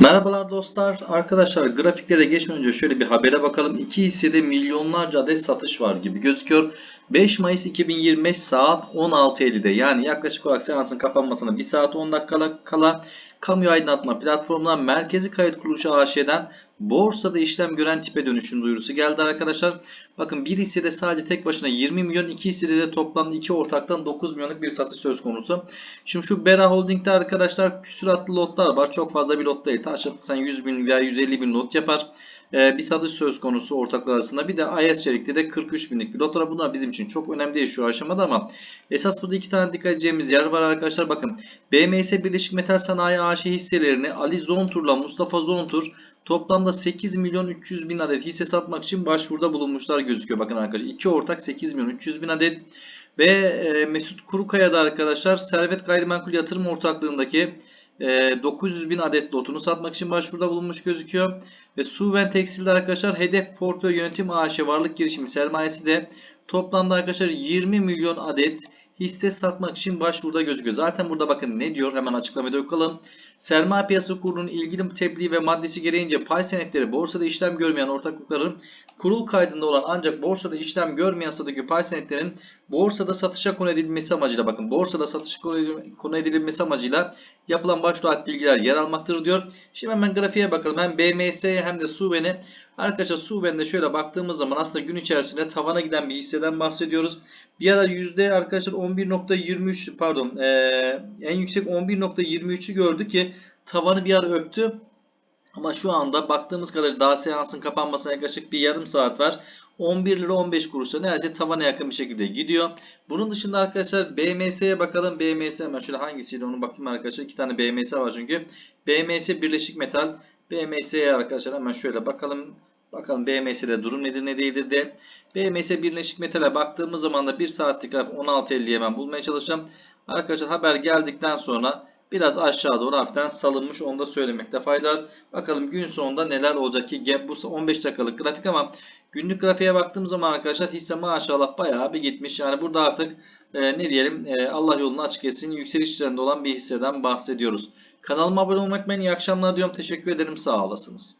Merhabalar dostlar. Arkadaşlar grafiklere geçmeden önce şöyle bir habere bakalım. İki hissede milyonlarca adet satış var gibi gözüküyor. 5 Mayıs 2025 saat 16.50'de yani yaklaşık olarak seansın kapanmasına 1 saat 10 dakika kala kamu aydınlatma platformundan Merkezi Kayıt Kuruluşu AŞ'den borsada işlem gören tipe dönüşüm duyurusu geldi arkadaşlar. Bakın bir hissede sadece tek başına 20 milyon, iki hissede de toplamda iki ortaktan 9 milyonluk bir satış söz konusu. Şimdi şu Bera Holding'de arkadaşlar küsuratlı lotlar var. Çok fazla bir lot değil. Taş atırsan 100 bin veya 150 bin lot yapar. Ee, bir satış söz konusu ortaklar arasında. Bir de IS Çelik'te de 43 binlik bir lot var. Bunlar bizim için çok önemli değil şu aşamada ama esas burada iki tane dikkat edeceğimiz yer var arkadaşlar. Bakın BMS Birleşik Metal Sanayi AŞ hisselerini Ali Zontur'la Mustafa Zontur toplamda 8 milyon 300 bin adet hisse satmak için başvuruda bulunmuşlar gözüküyor. Bakın arkadaşlar iki ortak 8 milyon 300 bin adet ve e, Mesut Kurukaya da arkadaşlar Servet Gayrimenkul Yatırım Ortaklığındaki e, 900 bin adet lotunu satmak için başvuruda bulunmuş gözüküyor. Ve Suven Tekstil'de arkadaşlar Hedef Portföy Yönetim AŞ varlık girişimi sermayesi de toplamda arkadaşlar 20 milyon adet hisse satmak için başvuruda gözüküyor. Zaten burada bakın ne diyor hemen açıklamada okalım. Sermaye piyasası kurulunun ilgili tebliğ ve maddesi gereğince pay senetleri borsada işlem görmeyen ortaklıkların kurul kaydında olan ancak borsada işlem görmeyen statüdeki pay senetlerin borsada satışa konu edilmesi amacıyla bakın borsada satışa konu edilmesi amacıyla yapılan başvuru bilgiler yer almaktadır diyor. Şimdi hemen grafiğe bakalım. Hem BMS'ye hem de SUVEN'e. Arkadaşlar SUVEN'de şöyle baktığımız zaman aslında gün içerisinde tavana giden bir hisseden bahsediyoruz. Bir ara yüzde arkadaşlar 11.23 pardon ee, en yüksek 11.23'ü gördü ki tavanı bir ara öptü. Ama şu anda baktığımız kadarıyla daha seansın kapanmasına yaklaşık bir yarım saat var. 11 lira 15 kuruşta neredeyse tavana yakın bir şekilde gidiyor. Bunun dışında arkadaşlar BMS'ye bakalım. BMS hemen şöyle hangisiydi onu bakayım arkadaşlar. İki tane BMS var çünkü. BMS Birleşik Metal. BMS'ye arkadaşlar hemen şöyle bakalım. Bakalım BMS'de durum nedir ne değildir de. BMS Birleşik Metal'e baktığımız zaman da 1 saatlik grafik 16.50'yi hemen bulmaya çalışacağım. Arkadaşlar haber geldikten sonra biraz aşağı doğru hafiften salınmış onu da söylemekte fayda var. Bakalım gün sonunda neler olacak ki bu 15 dakikalık grafik ama günlük grafiğe baktığım zaman arkadaşlar hisse maşallah bayağı bir gitmiş. Yani burada artık e, ne diyelim e, Allah yolunu açık etsin yükseliş trendinde olan bir hisseden bahsediyoruz. Kanalıma abone olmak ben iyi akşamlar diyorum. Teşekkür ederim sağ olasınız.